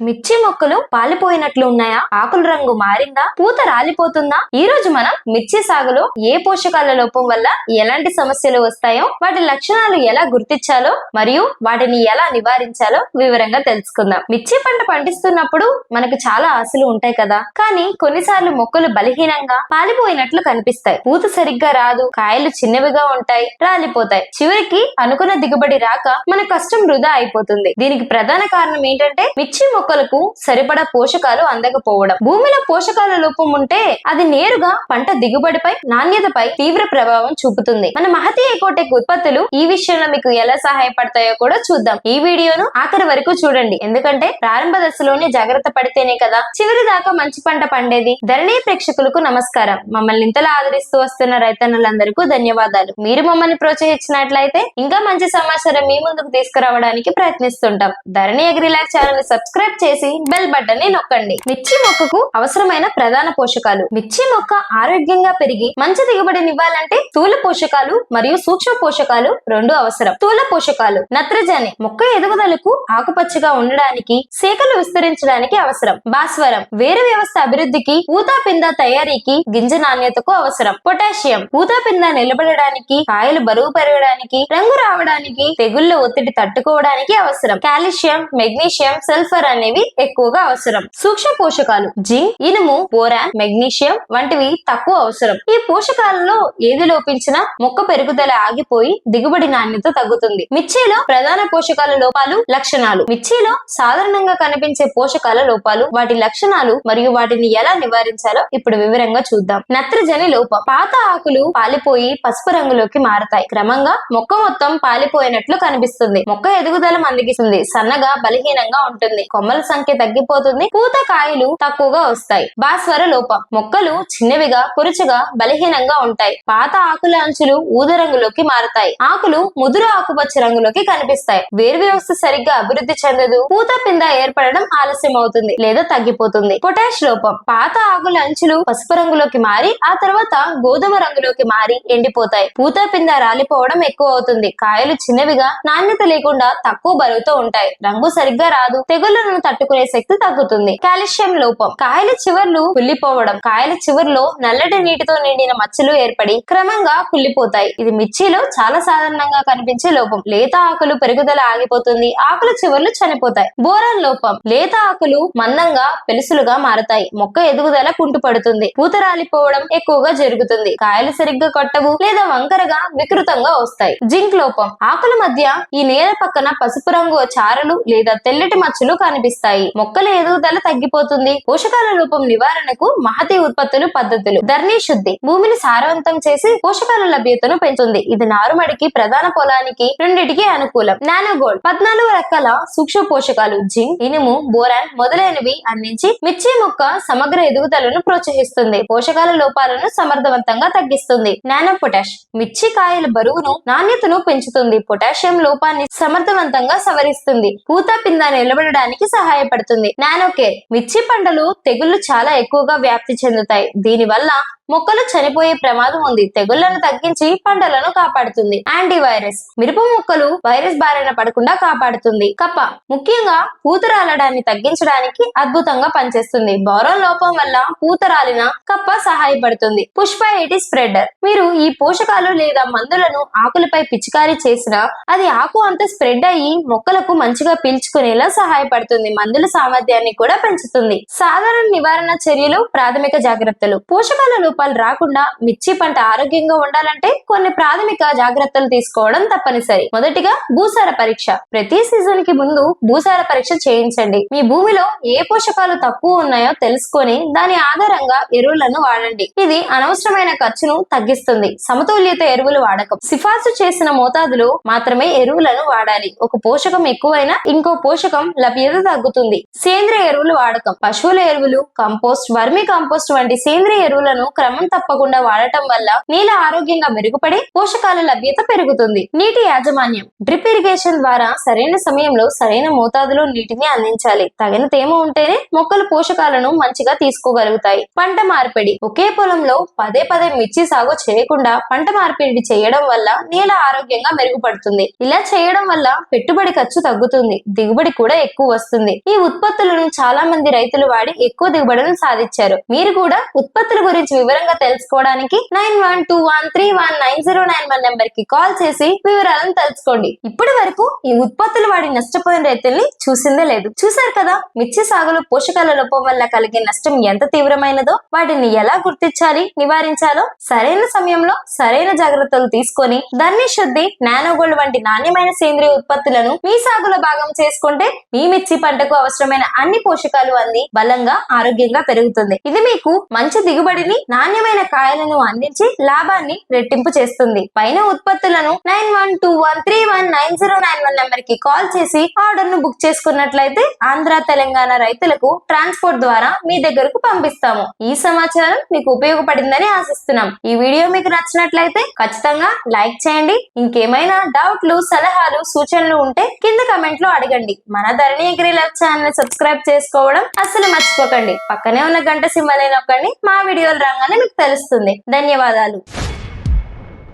మిర్చి మొక్కలు పాలిపోయినట్లు ఉన్నాయా? ఆకుల రంగు మారిందా? పూత రాలిపోతుందా? ఈ రోజు మనం మిర్చి సాగులో ఏ పోషకాల లోపం వల్ల ఎలాంటి సమస్యలు వస్తాయో వాటి లక్షణాలు ఎలా గుర్తించాలో మరియు వాటిని ఎలా నివారించాలో వివరంగా తెలుసుకుందాం. మిర్చి పంట పండిస్తున్నప్పుడు మనకు చాలా ఆశలు ఉంటాయి కదా? కానీ కొన్నిసార్లు మొక్కలు బలహీనంగా పాలిపోయినట్లు కనిపిస్తాయి. పూత సరిగ్గా రాదు కాయలు చిన్నవిగా ఉంటాయి రాలిపోతాయి. చివరికి అనుకున్న దిగుబడి రాక మన కష్టం వృధా అయిపోతుంది. దీనికి ప్రధాన కారణం ఏంటంటే మిర్చి మొక్కలకు సరిపడా పోషకాలు అందకపోవడం. భూమిలో పోషకాల లోపం ఉంటే అది నేరుగా పంట దిగుబడిపై నాణ్యతపై తీవ్ర ప్రభావం చూపుతుంది. మన మహతి ఎకోటెక్ ఉత్పత్తులు ఈ విషయంలో మీకు ఎలా సహాయపడతాయో కూడా చూద్దాం. ఈ వీడియోను ఆఖరి వరకు చూడండి. ఎందుకంటే ప్రారంభ దశలోనే జాగ్రత్త పడితేనే కదా. చివరి దాకా మంచి పంట పండేది. ధరణి ప్రేక్షకులకు నమస్కారం. మమ్మల్ని ఇంతలా ఆదరిస్తూ వస్తున్న రైతన్నులందరికీ ధన్యవాదాలు. మీరు మమ్మల్ని ప్రోత్సహించినట్లయితే ఇంకా మంచి సమాచారం మీ ముందుకు తీసుకురావడానికి ప్రయత్నిస్తుంటాం. ధరణి అగ్రిలాక్ ఛానల్ సబ్స్క్రైబ్ సబ్స్క్రైబ్ చేసి బెల్ బటన్ని నొక్కండి. మిర్చి మొక్కకు అవసరమైన ప్రధాన పోషకాలు. మిర్చి మొక్క ఆరోగ్యంగా పెరిగి మంచి దిగుబడినివ్వాలంటే స్థూల పోషకాలు మరియు సూక్ష్మ పోషకాలు రెండు అవసరం. స్థూల పోషకాలు. నత్రజని. మొక్క ఎదుగుదలకు ఆకుపచ్చగా ఉండడానికి సేకలు విస్తరించడానికి అవసరం. భాస్వరం. వేరు వ్యవస్థ అభివృద్ధికి ఊతాపింద తయారీకి గింజ నాణ్యతకు అవసరం. పొటాషియం. ఊతాపింద నిలబడడానికి కాయలు బరువు పెరగడానికి రంగు రావడానికి తెగుళ్ళ ఒత్తిడి తట్టుకోవడానికి అవసరం. కాల్షియం మెగ్నీషియం సల్ఫర్ అనేవి ఎక్కువగా అవసరం. సూక్ష్మ పోషకాలు జింక్ ఇనుము బోరాన్ మెగ్నీషియం వంటివి తక్కువ అవసరం. ఈ పోషకాలలో ఏది లోపించినా మొక్క పెరుగుదల ఆగిపోయి దిగుబడి నాణ్యత తగ్గుతుంది. మిర్చిలో ప్రధాన పోషకాల లోపాలు లక్షణాలు. మిర్చిలో సాధారణంగా కనిపించే పోషకాల లోపాలు వాటి లక్షణాలు మరియు వాటిని ఎలా నివారించాలో ఇప్పుడు వివరంగా చూద్దాం. నత్రజని లోపం. పాత ఆకులు పాలిపోయి పసుపు రంగులోకి మారతాయి. క్రమంగా మొక్క మొత్తం పాలిపోయినట్లు కనిపిస్తుంది. మొక్క ఎదుగుదల మందగిస్తుంది. సన్నగా బలహీనంగా ఉంటుంది. కొమ్మ సంఖ్య తగ్గిపోతుంది పూత కాయలు తక్కువగా వస్తాయి. భాస్వర లోపం. మొక్కలు చిన్నవిగా కురుచగా బలహీనంగా ఉంటాయి. పాత ఆకుల అంచులు ఊద రంగులోకి మారతాయి. ఆకులు ముదురు ఆకుపచ్చ రంగులోకి కనిపిస్తాయి. వేరు వ్యవస్థ సరిగ్గా అభివృద్ధి చెందదు. పూత పింద ఏర్పడడం ఆలస్యం అవుతుంది లేదా తగ్గిపోతుంది. పొటాష్ లోపం. పాత ఆకుల అంచులు పసుపు రంగులోకి మారి ఆ తర్వాత గోధుమ రంగులోకి మారి ఎండిపోతాయి. పూత పింద రాలిపోవడం ఎక్కువ అవుతుంది. కాయలు చిన్నవిగా నాణ్యత లేకుండా తక్కువ బరువుతో ఉంటాయి. రంగు సరిగ్గా రాదు. తెగుళ్ళను తట్టుకునే శక్తి తగ్గుతుంది. కాల్షియం లోపం. కాయల చివర్లు కుళ్ళిపోవడం. కాయల చివర్లో నల్లటి నీటితో నిండిన మచ్చలు ఏర్పడి క్రమంగా కుళ్ళిపోతాయి. ఇది మిర్చిలో చాలా సాధారణంగా కనిపించే లోపం. లేత ఆకులు పెరుగుదల ఆగిపోతుంది. ఆకుల చివర్లు చనిపోతాయి. బోరాన్ లోపం. లేత ఆకులు మందంగా పెలుసులుగా మారతాయి. మొక్క ఎదుగుదల కుంటుపడుతుంది. పూత రాలిపోవడం ఎక్కువగా జరుగుతుంది. కాయలు సరిగ్గా కొట్టవు లేదా వంకరగా వికృతంగా వస్తాయి. జింక్ లోపం. ఆకుల మధ్య ఈ నేల పక్కన పసుపు రంగు చారలు లేదా తెల్లటి మచ్చలు కనిపిస్తాయి. మొక్కల ఎదుగుదల తగ్గిపోతుంది. పోషకాల లోపం నివారణకు మహతి ఉత్పత్తులు పద్ధతులు. ధర్నీ శుద్ధి. భూమిని సారవంతం చేసి పోషకాల లభ్యతను పెంచుతుంది. ఇది నారుమడికి ప్రధాన పొలానికి రెండిటికి అనుకూలం. నానోగోల్డ్ పద్నాలుగు రకాల సూక్ష్మ పోషకాలు జింక్ ఇనుము బోరాన్ మొదలైనవి అందించి మిర్చి మొక్క సమగ్ర ఎదుగుదలను ప్రోత్సహిస్తుంది. పోషకాల లోపాలను సమర్థవంతంగా తగ్గిస్తుంది. Nano potash. మిర్చి కాయల బరువును నాణ్యతను పెంచుతుంది. పొటాషియం లోపాన్ని సమర్థవంతంగా సవరిస్తుంది. పూత పింద నిలబడడానికి సహాయపడుతుంది. Nano care. మిర్చి పంటలు తెగుళ్ళు చాలా ఎక్కువగా వ్యాప్తి చెందుతాయి. దీనివల్ల మొక్కలు చనిపోయే ప్రమాదం ఉంది. తెగుళ్ళను తగ్గించి పంటలను కాపాడుతుంది. యాంటీ వైరస్ మిరప మొక్కలు వైరస్ బారిన పడకుండా కాపాడుతుంది. కప్ప. ముఖ్యంగా పూతరాలడాన్ని తగ్గించడానికి అద్భుతంగా పనిచేస్తుంది. బోరం లోపం వల్ల పూత రాలిన కప్ప సహాయపడుతుంది. Pushpa eighty spreader. మీరు ఈ పోషకాలు లేదా మందులను ఆకులపై పిచికారీ చేసినా అది ఆకు అంత స్ప్రెడ్ అయ్యి మొక్కలకు మంచిగా పీల్చుకునేలా సహాయపడుతుంది. మందుల సామర్థ్యాన్ని కూడా పెంచుతుంది. సాధారణ నివారణ చర్యలు ప్రాథమిక జాగ్రత్తలు. పోషకాల లోపాలు రాకుండా మిర్చి పంట ఆరోగ్యంగా ఉండాలంటే కొన్ని ప్రాథమిక జాగ్రత్తలు తీసుకోవడం తప్పనిసరి. మొదటిగా భూసార పరీక్ష. ప్రతి సీజన్కి ముందు భూసార పరీక్ష చేయించండి. మీ భూమిలో ఏ పోషకాలు తక్కువ ఉన్నాయో తెలుసుకొని దాని ఆధారంగా ఎరువులను వాడండి. ఇది అనవసరమైన ఖర్చును తగ్గిస్తుంది. సమతుల్యత ఎరువులు వాడకం. సిఫార్సు చేసిన మోతాదులో మాత్రమే ఎరువులను వాడాలి. ఒక పోషకం ఎక్కువైనా ఇంకో పోషకం లభ్యత తగ్గుతుంది. సేంద్రియ ఎరువులు వాడకం. పశువుల ఎరువులు కంపోస్ట్ వర్మి కంపోస్ట్ వంటి సేంద్రియ ఎరువులను క్రమం తప్పకుండా వాడటం వల్ల నేల ఆరోగ్యంగా మెరుగుపడి పోషకాల లభ్యత పెరుగుతుంది. నీటి యాజమాన్యం. డ్రిప్ ఇరిగేషన్ ద్వారా సరైన సమయంలో సరైన మోతాదులో నీటిని అందించాలి. తగిన తేమ ఉంటేనే మొక్కలు పోషకాలను మంచిగా తీసుకోగలుగుతాయి. పంట మార్పిడి. ఒకే పొలంలో పదే పదే మిర్చి సాగు చేయకుండా పంట మార్పిడి చేయడం వల్ల నేల ఆరోగ్యంగా మెరుగుపడుతుంది. ఇలా చేయడం వల్ల పెట్టుబడి ఖర్చు తగ్గుతుంది. దిగుబడి కూడా ఎక్కువ వస్తుంది. వస్తుంది ఈ ఉత్పత్తులను చాలా మంది రైతులు వాడి ఎక్కువ దిగుబడులను సాధించారు. మీరు కూడా ఉత్పత్తుల గురించి వివరంగా తెలుసుకోవడానికి nine one two one three one nine zero nine one నెంబర్కి కాల్ చేసి వివరాలను తెలుసుకోండి. ఇప్పటి వరకు ఈ ఉత్పత్తులు వాడి నష్టపోయిన రైతుల్ని చూసిందే లేదు. చూశారు కదా మిర్చి సాగులో పోషకాల లోపం వల్ల కలిగే నష్టం ఎంత తీవ్రమైనదో వాటిని ఎలా గుర్తించాలి నివారించాలో సరైన సమయంలో సరైన జాగ్రత్తలు తీసుకొని ధర్ని శుద్ధి నానోగోల్డ్ వంటి నాణ్యమైన సేంద్రియ ఉత్పత్తులను మీ సాగులో భాగం చేసుకుంటే మీ మిర్చి పంటకు అవసరమైన అన్ని పోషకాలు అంది. బలంగా ఆరోగ్యంగా పెరుగుతుంది. ఇది మీకు మంచి దిగుబడిని నాణ్యమైన కాయలను అందించి లాభాన్ని రెట్టింపు చేస్తుంది. పైన ఉత్పత్తులను nine one two one three one nine zero nine one నెంబర్కి కాల్ చేసి ఆర్డర్ను బుక్ చేసుకున్నట్లయితే ఆంధ్ర తెలంగాణ రైతులకు ట్రాన్స్పోర్ట్ ద్వారా మీ దగ్గరకు పంపిస్తాము. ఈ సమాచారం మీకు ఉపయోగపడిందని ఆశిస్తున్నాం. ఈ వీడియో మీకు నచ్చినట్లయితే ఖచ్చితంగా లైక్ చేయండి. ఇంకేమైనా డౌట్లు సలహాలు సూచనలు ఉంటే కింద కమెంట్లో అడగండి. మన Dharani agri live channel subscribe చేసుకోవడం అస్సలు మర్చిపోకండి. పక్కనే ఉన్న గంట సింబల్ నొక్కండి మా వీడియోలు రాగానే మీకు తెలుస్తుంది. ధన్యవాదాలు.